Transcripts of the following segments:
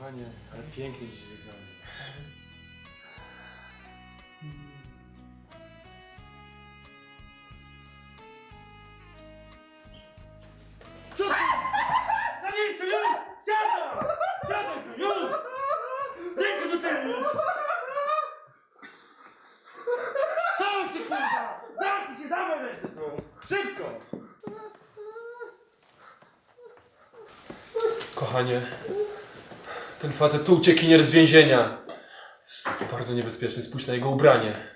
Kochanie, ale pięknie dziś wygląda. Co ty? Na miejscu już! Siadaj! Siadaj tu, już! Ręce do tyłu! Co się kurwa? Zamknij się, dawaj ręce tu! Szybko! Kochanie, ten facet to uciekinier z więzienia. Jest bardzo niebezpieczny, spójrz na jego ubranie.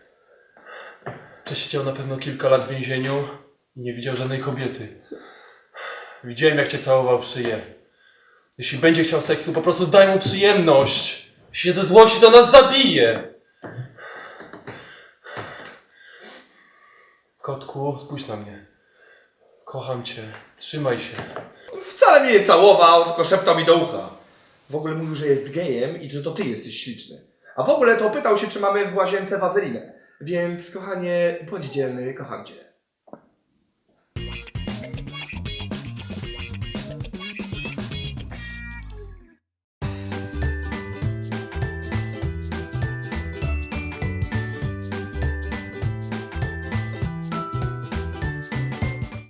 Czy na pewno kilka lat w więzieniu i nie widział żadnej kobiety. Widziałem, jak cię całował w szyję. Jeśli będzie chciał seksu, po prostu daj mu przyjemność. Jeśli ze złości, to nas zabije. Kotku, spójrz na mnie. Kocham cię. Trzymaj się. Wcale mnie nie całował, tylko szeptał mi do ucha w ogóle mówił, że jest gejem i że to ty jesteś śliczny. A w ogóle to pytał się, czy mamy w łazience wazelinę. Więc kochanie, bądź dzielny, kocham cię.